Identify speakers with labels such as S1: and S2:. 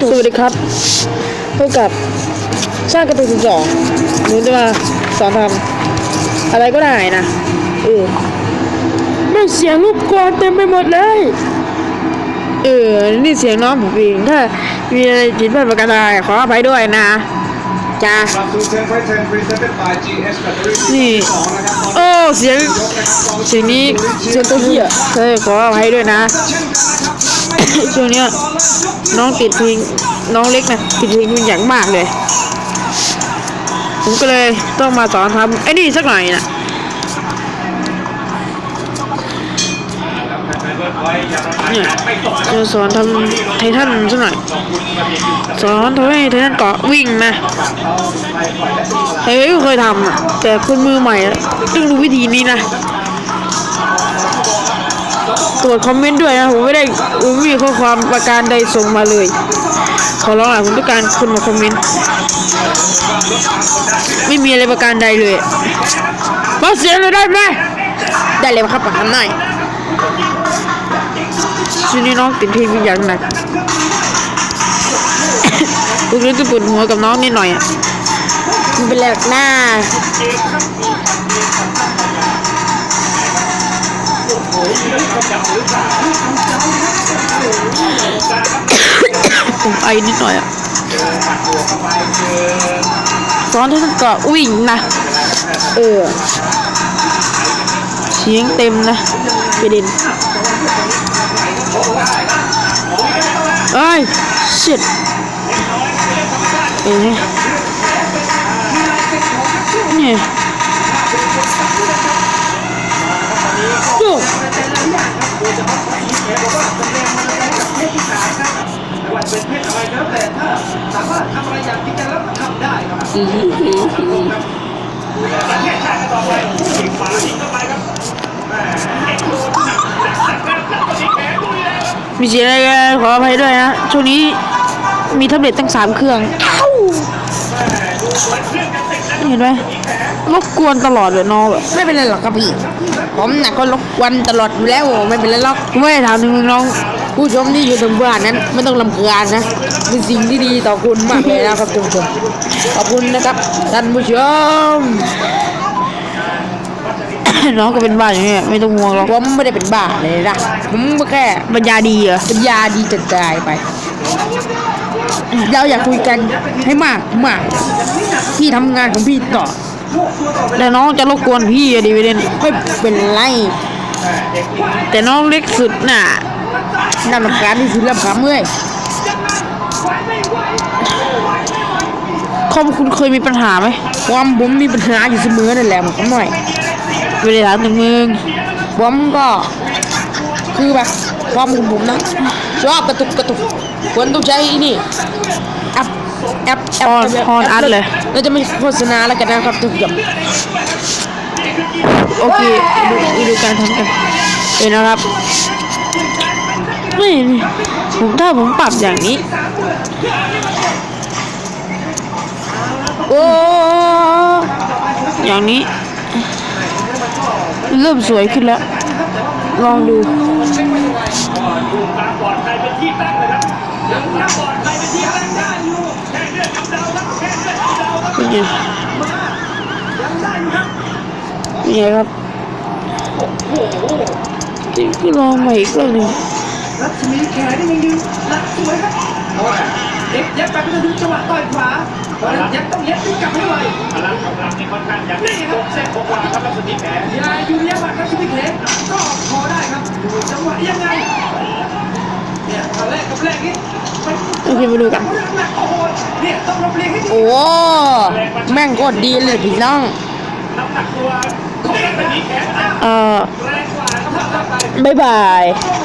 S1: สวัสดีครับพบกับช่างการะตูนสิบสองหนูจะมาสอนทำอะไรก็ได้นะเออไม่เสียงรบกวนเต็มไปหมดเล
S2: ย
S1: เออนี่เสียงน้องผมเองถ้ามีอะไรผิดพลาดประการใดขออภัยด้วยนะ
S2: จ้าครับซู
S3: เซนไฟเทนพรีเซนต์ by GS Battery
S1: นี่สองนะครับโอ้เสียงเสียงนี้
S2: เสียงตัวเหี้ย
S1: เฮ้ยขออภัยด้วยนะ ช่วงเนี้ยน้องติดเพลงน้องเล็กนะติดเพลงเป็นอย่างมากเลย ผมก็เลยต้องมาสอนทำไอ้นี่สักหน่อยนะเนี่ยจะสอนทำไททันสักหน่อย สอนทำให้ไททันเกาะวิ่งนะเฮ้ยก็เคยทำอะแต่คนมือใหม่ต้องดูวิธีนี้นะ ตรวจคอมเมนต์ด้วยนะผมไม่ได้มไม่มีข้อความประการใดส่งมาเลย ขอร้องหน่อยผมต้องการคนมาคอมเมนต์ไม่มีอะไรประการใดเลยมาเสียงเลยได้ไหม
S2: ได้เลยครับทำหน่อย
S1: ช่วงนี้น้องติดเพลงอย่างหนักผมรู้จะปวดหัวกับน้องนิดหน่อยอะ
S2: มันเป็นแหลกหน้า
S1: ผมไอนิดหน่อยอะซ้อนที่ต้องกาะวิ่งนะ เออเสียงเต็มนะไปเด็นเอ้ย shit เอ้ย
S4: จะต้องใส่เยอกว่าจะแรงมันแรงกับเพศที่สามครับไม่ว่าเป็นเพศอะไรก็แล้วแต่ถ้าสามารถทำอะไรอย่างที่จะรับทำได้ครับ
S1: อือหืหือสังครับประ
S4: เทศชาติต่อไปผู้หญิงฝาผู้หญิงก็ไปครับกันโอ้แห
S1: มีสียอะไรขออภัยด้วยนะช่วงนี้มีแท็บเล็ตตั้งสามเครื่องเห็นไหม รบกวนตลอดเลยน้องแบบ
S2: ไม่เป็นไรหรอกครับพี่ ผมน่ะก็รบกวนตลอดอยู่แล้วไม่เป็นไรหรอก
S1: ไม่ได้ถามถึงน้อง
S2: ผู้ชมที่อยู่ทางบ้านนั้นไม่ต้องลำคาญนะเป็นสิ่งที่ดีต่อคุณมากเลยนะครับทุกคนขอบคุณนะครับท่านผู้ชม
S1: น้องก็เป็นบ้าอย่างเงี้ยไม่ต้องห่วงหรอกผ
S2: มไม่ได้เป็นบ้าเลยนะผมก็แค่
S1: ปัญญาดีเหรอ
S2: ปัญญาดีจัดใจไป เราอยากคุยกันให้มากมากพี่ทำงานของพี่ต่อ
S1: แต่น้องจะรบกวนพี่อะดีไปเด่น
S2: ไม่เป็นไร
S1: แต่น้องเล็กสุดน่ะ
S2: น่ารำคาญที่สุดแล้วครับเมื่อย
S1: คอมคุณเคยมีปัญหาไหม
S2: ความผมมีปัญหาอยู่เสมอนั่นแหละผมหน่อย
S1: ไม่ได้ถามถึงมึง
S2: ผมก็คือแบบความของผมนะชอบกระตุกกระตุกควรต้องใช้นี่แอป แอปแอปออนแปออนอัดเลย เราจะไม่โฆษณาแล้วกันนะครับทุกอย่าง
S1: โอเคดูดูการทำกันเห็นนะครับไม่ผมถ้าผมปรับอย่างนี้
S2: โอ้
S1: อย่างนี้ เริ่มสวยขึ้นแล้ว ลองดู ไงเป็นไงครับนี่คือลองใหม่อีกรอบหนึ่งรั
S4: ชมีแขนนี่ยังยืนหลักสวยครับเย็บเย็บไปก็จะดูจังหวะต่อยขวาเย็บต้องเย็บตีกลับให้ไวพลังกำลังนี่ค่อนข้างยังนี่ครับเส้นขวาครับรัชมีแขนยาอยู่ระยะบัตรรัชมีแขนก็พอได้ครับดูจังหวะยังไงเนี่ยตอนแรกกับแรกนี้มัน
S1: โอเคมาดูกันหนักโอ
S4: ้โหเนี่ยต้องรับเลี้ยงให้
S2: ดีโอ้ แม่งโคตรดีเลยพี่น้องน้ำหนักตัวของรั
S4: ชมีแขน
S1: เอ่อแรงกว่าครับบ๊ายบาย